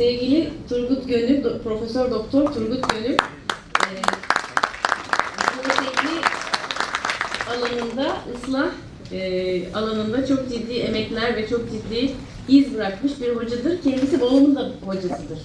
sevgili Turgut Gönül, Do Profesör Doktor Turgut Gönül e, teknik alanında ıslah e, alanında çok ciddi emekler ve çok ciddi iz bırakmış bir hocadır. Kendisi babamın da hocasıdır.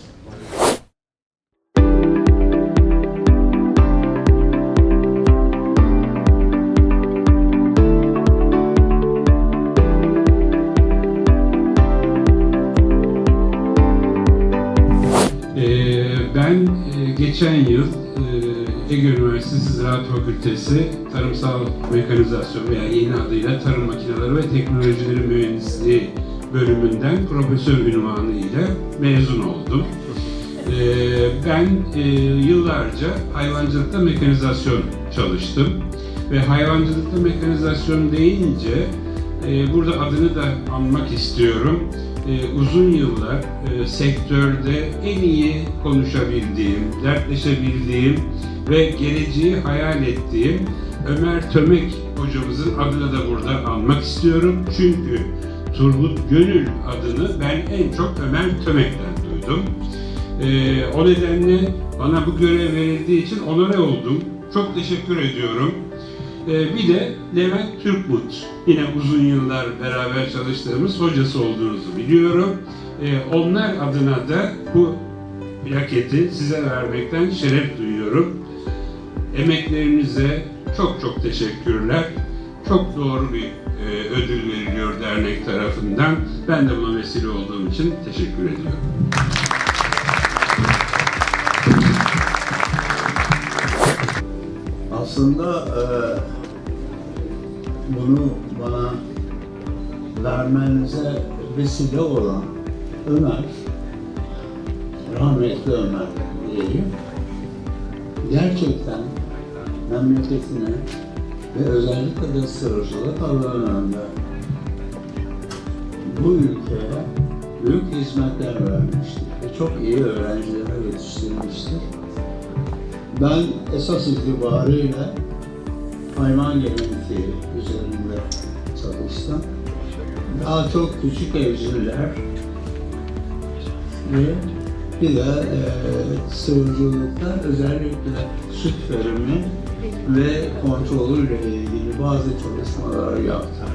Ben e, geçen yıl e, Ege Üniversitesi Ziraat Fakültesi Tarımsal Mekanizasyon veya yeni adıyla Tarım Makineleri ve Teknolojileri Mühendisliği bölümünden profesör ünvanı ile mezun oldum. Ee, ben e, yıllarca hayvancılıkta mekanizasyon çalıştım ve hayvancılıkta mekanizasyon deyince e, burada adını da anmak istiyorum. E, uzun yıllar e, sektörde en iyi konuşabildiğim, dertleşebildiğim ve geleceği hayal ettiğim Ömer Tömek hocamızın adını da burada anmak istiyorum. Çünkü Turgut Gönül adını ben en çok Ömer Tömek'ten duydum. E, o nedenle bana bu görev verildiği için onore oldum. Çok teşekkür ediyorum. Ee, bir de Levent Türkmut. Yine uzun yıllar beraber çalıştığımız hocası olduğunuzu biliyorum. Ee, onlar adına da bu plaketi size vermekten şeref duyuyorum. Emeklerinize çok çok teşekkürler. Çok doğru bir e, ödül veriliyor dernek tarafından. Ben de buna vesile olduğum için teşekkür ediyorum. Aslında e, bunu bana vermenize vesile olan Ömer, rahmetli Ömer diyeyim, gerçekten memleketine ve özellikle de sığırcılık alanında bu ülkeye büyük hizmetler vermiştir ve çok iyi öğrenciler yetiştirmiştir. Ben esas itibariyle hayvan genetiği üzerinde çalıştım. Daha çok küçük evciller ve bir de e, sığırcılıkta özellikle süt verimi ve kontrolüyle ilgili bazı çalışmalar yaptım.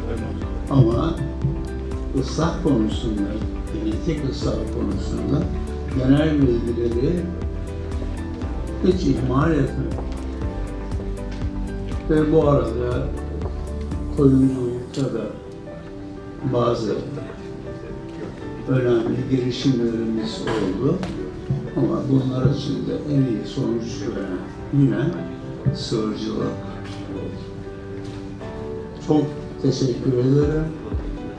Ama ıslah konusunda, genetik ıslah konusunda genel bilgileri hiç ihmal etme. Ve bu arada koyunculukta da bazı önemli girişimlerimiz oldu. Ama bunlar içinde en iyi sonuç veren yine sığırcılık. Çok teşekkür ederim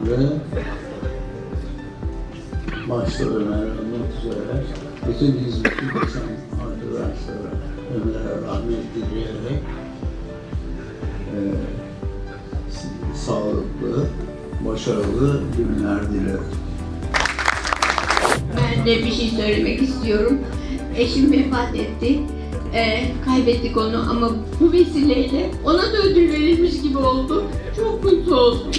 ve başta Ömer olmak üzere bütün hizmeti geçen arkadaşlara Ömer'e rahmet dileyerek e, s- sağlıklı, başarılı günler dilerim. Ben de bir şey söylemek istiyorum. Eşim vefat etti. Ee, kaybettik onu ama bu vesileyle ona da ödül verilmiş gibi oldu. Çok mutlu oldum.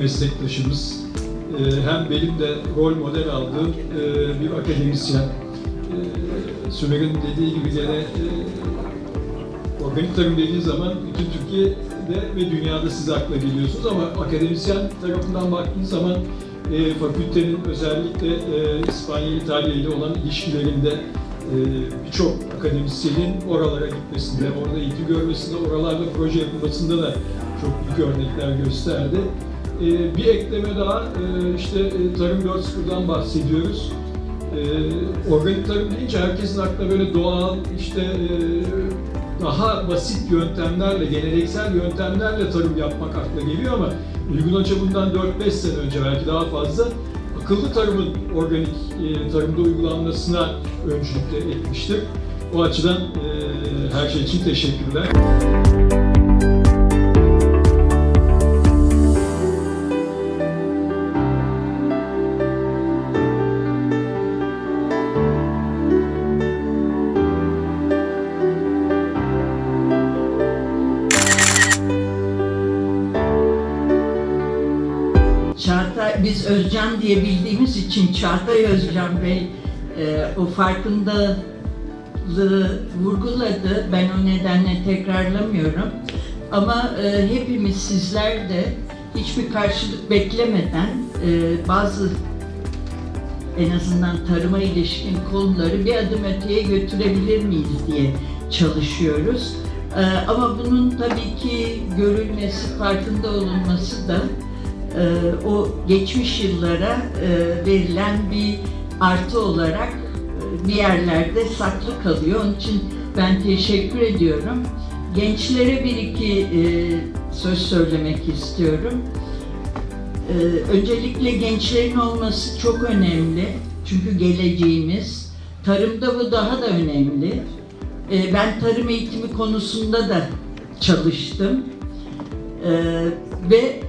Meslektaşımız e, hem benim de rol model aldığım e, bir akademisyen. E, Sümer'in dediği gibi gene organik tarım dediği zaman bütün Türkiye'de ve dünyada siz akla geliyorsunuz ama akademisyen tarafından baktığınız zaman e, fakültenin özellikle e, İspanya, İtalya ile olan ilişkilerinde birçok akademisyenin oralara gitmesinde, orada ilgi görmesinde, oralarda proje yapılmasında da çok büyük örnekler gösterdi. E, bir ekleme daha, e, işte e, Tarım 4.0'dan bahsediyoruz. E, organik tarım deyince herkesin aklına böyle doğal, işte e, daha basit yöntemlerle, geleneksel yöntemlerle tarım yapmak akla geliyor ama Uygun Hoca bundan 4-5 sene önce belki daha fazla akıllı tarımın organik e, tarımda uygulanmasına öncülük etmiştir. O açıdan e, her şey için teşekkürler. Özcan diye bildiğimiz için Çağatay Özcan Bey e, o farkındalığı vurguladı. Ben o nedenle tekrarlamıyorum. Ama e, hepimiz sizler de hiçbir karşılık beklemeden e, bazı en azından tarıma ilişkin konuları bir adım öteye götürebilir miyiz diye çalışıyoruz. Ee, ama bunun tabii ki görülmesi, farkında olunması da e, o geçmiş yıllara e, verilen bir artı olarak e, bir yerlerde saklı kalıyor. Onun için ben teşekkür ediyorum. Gençlere bir iki e, söz söylemek istiyorum. Öncelikle gençlerin olması çok önemli. Çünkü geleceğimiz. Tarımda bu daha da önemli. Ben tarım eğitimi konusunda da çalıştım. Ve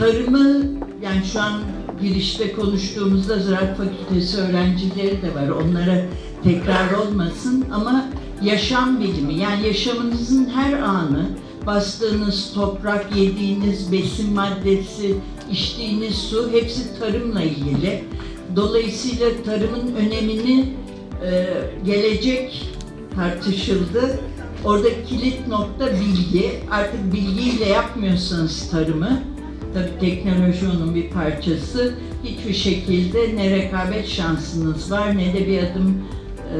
tarımı yani şu an girişte konuştuğumuzda Ziraat Fakültesi öğrencileri de var. Onlara tekrar olmasın ama yaşam bilimi yani yaşamınızın her anı bastığınız toprak, yediğiniz besin maddesi, içtiğiniz su hepsi tarımla ilgili. Dolayısıyla tarımın önemini e, gelecek tartışıldı. Orada kilit nokta bilgi. Artık bilgiyle yapmıyorsanız tarımı, tabii teknoloji onun bir parçası, hiçbir şekilde ne rekabet şansınız var ne de bir adım e,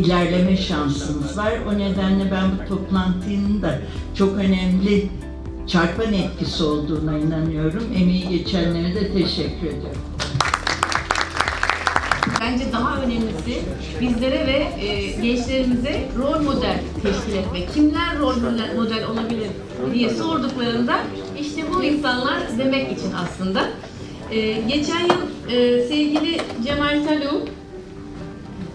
ilerleme şansınız var. O nedenle ben bu toplantının da çok önemli çarpan etkisi olduğuna inanıyorum. Emeği geçenlere de teşekkür ediyorum. Bence daha önemlisi bizlere ve e, gençlerimize rol model teşkil etmek. Kimler rol model, olabilir diye sorduklarında işte bu insanlar demek için aslında. E, geçen yıl e, sevgili Cemal Talu,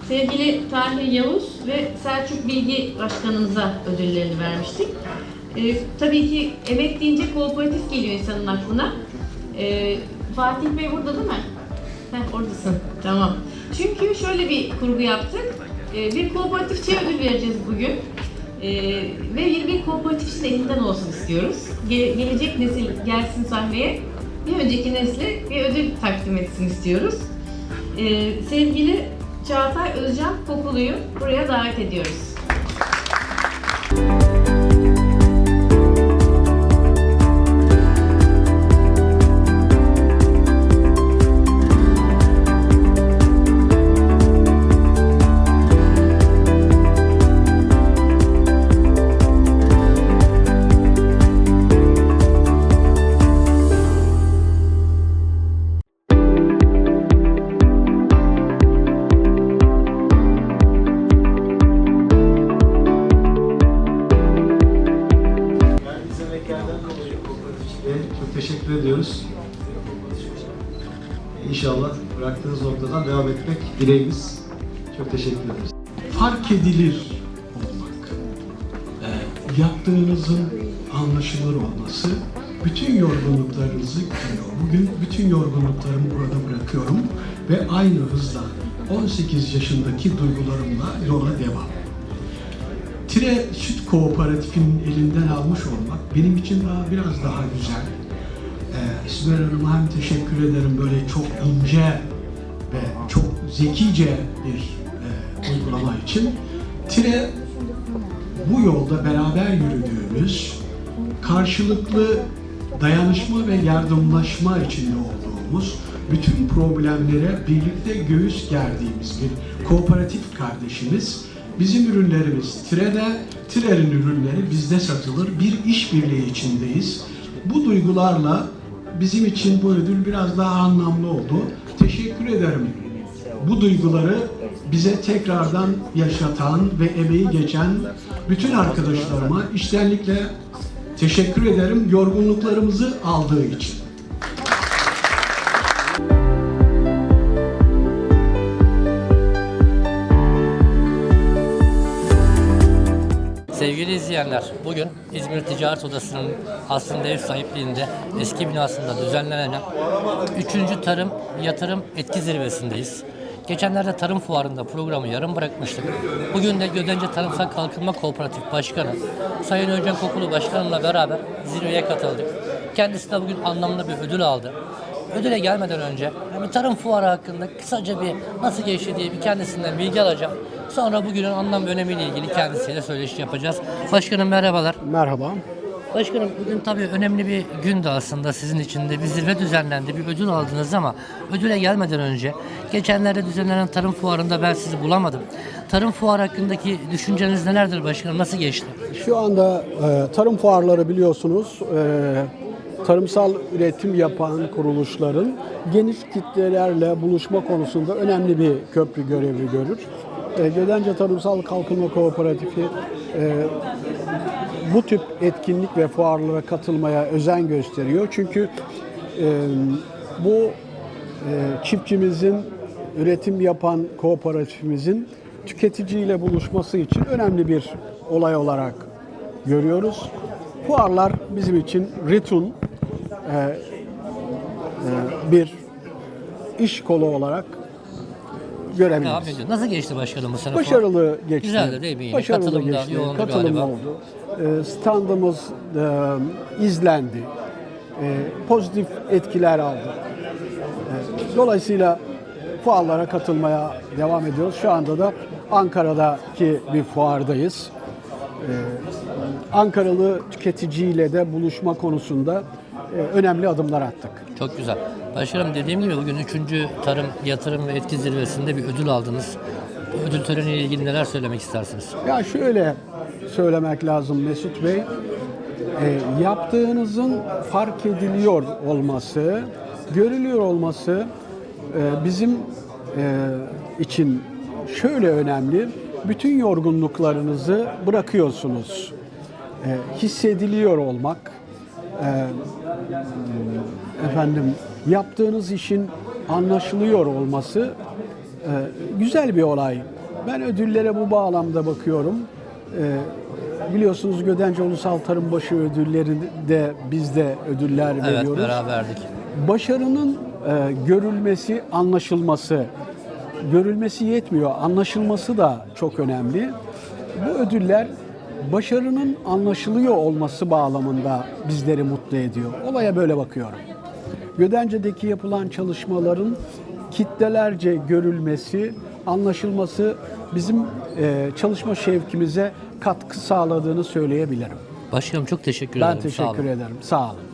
sevgili Tahir Yavuz ve Selçuk Bilgi Başkanımıza ödüllerini vermiştik. E, tabii ki emek deyince kooperatif geliyor insanın aklına. E, Fatih Bey burada değil mi? Heh, oradasın. Tamam. Çünkü şöyle bir kurgu yaptık. Ee, bir kooperatifçiye ödül vereceğiz bugün. Ee, ve bir, bir kooperatifçinin elinden olsun istiyoruz. Ge- gelecek nesil gelsin sahneye. Bir önceki nesle bir ödül takdim etsin istiyoruz. Ee, sevgili Çağatay Özcan Kokulu'yu buraya davet ediyoruz. Dileğimiz. Çok teşekkür ederiz. fark edilir olmak, e, yaptığınızın anlaşılır olması, bütün yorgunluklarınızı gidiyor. Bugün bütün yorgunluklarımı burada bırakıyorum ve aynı hızla 18 yaşındaki duygularımla yola devam. Tire Süt Kooperatifinin elinden almış olmak benim için daha biraz daha güzel. Ee, Sibel Hanım'a hem teşekkür ederim böyle çok ince ve çok zekice bir e, uygulama için. Tire bu yolda beraber yürüdüğümüz, karşılıklı dayanışma ve yardımlaşma içinde olduğumuz, bütün problemlere birlikte göğüs gerdiğimiz bir kooperatif kardeşimiz. Bizim ürünlerimiz Tire'de, Tire'nin ürünleri bizde satılır. Bir işbirliği içindeyiz. Bu duygularla bizim için bu ödül biraz daha anlamlı oldu. Teşekkür ederim bu duyguları bize tekrardan yaşatan ve emeği geçen bütün arkadaşlarıma içtenlikle teşekkür ederim yorgunluklarımızı aldığı için. İzleyenler, bugün İzmir Ticaret Odası'nın aslında ev sahipliğinde eski binasında düzenlenen 3. Tarım Yatırım Etki Zirvesi'ndeyiz. Geçenlerde tarım fuarında programı yarım bırakmıştık. Bugün de Gödence Tarımsal Kalkınma Kooperatif Başkanı Sayın Özcan Kokulu Başkanımla beraber zirveye katıldık. Kendisi de bugün anlamlı bir ödül aldı. ödüle gelmeden önce bir tarım fuarı hakkında kısaca bir nasıl geçti diye bir kendisinden bilgi alacağım. Sonra bugünün anlam ve önemiyle ilgili kendisiyle söyleşi yapacağız. Başkanım merhabalar. Merhaba. Başkanım bugün tabii önemli bir gündü aslında sizin için de bir zirve düzenlendi, bir ödül aldınız ama ödüle gelmeden önce geçenlerde düzenlenen tarım fuarında ben sizi bulamadım. Tarım fuarı hakkındaki düşünceniz nelerdir başkanım? Nasıl geçti? Şu anda e, tarım fuarları biliyorsunuz e, tarımsal üretim yapan kuruluşların geniş kitlelerle buluşma konusunda önemli bir köprü görevi görür. E, Gödence Tarımsal Kalkınma Kooperatifi e, bu tip etkinlik ve fuarlara katılmaya özen gösteriyor. Çünkü e, bu e, çiftçimizin, üretim yapan kooperatifimizin tüketiciyle buluşması için önemli bir olay olarak görüyoruz. Fuarlar bizim için RITU'nun e, bir iş kolu olarak Görebiliriz. ediyor. Nasıl geçti başkanım bu fuar? Başarılı geçti. Güzeldi değil mi? Yine Başarılı katılımda geçti. yoğundu Katılım galiba. oldu. Ee, standımız e, izlendi. Ee, pozitif etkiler aldı. Ee, dolayısıyla fuarlara katılmaya devam ediyoruz. Şu anda da Ankara'daki bir fuardayız. Ee, Ankaralı tüketiciyle de buluşma konusunda e, önemli adımlar attık. Çok güzel. Başkanım dediğim gibi bugün 3. Tarım, Yatırım ve Etki Zirvesi'nde bir ödül aldınız. Bu ödül töreniyle ilgili neler söylemek istersiniz? Ya şöyle söylemek lazım Mesut Bey. E, yaptığınızın fark ediliyor olması, görülüyor olması e, bizim e, için şöyle önemli. Bütün yorgunluklarınızı bırakıyorsunuz. E, hissediliyor olmak, e, efendim yaptığınız işin anlaşılıyor olması e, güzel bir olay. Ben ödüllere bu bağlamda bakıyorum. E, biliyorsunuz Gödence Ulusal Tarımbaşı ödüllerinde biz de ödüller Evet veriyoruz. beraberdik. Başarının e, görülmesi, anlaşılması, görülmesi yetmiyor, anlaşılması da çok önemli. Bu ödüller başarının anlaşılıyor olması bağlamında bizleri mutlu ediyor. Olaya böyle bakıyorum. Gödence'deki yapılan çalışmaların kitlelerce görülmesi, anlaşılması bizim e, çalışma şevkimize katkı sağladığını söyleyebilirim. Başkanım çok teşekkür Ben ederim. Sağ olun. teşekkür ederim. Sağ olun.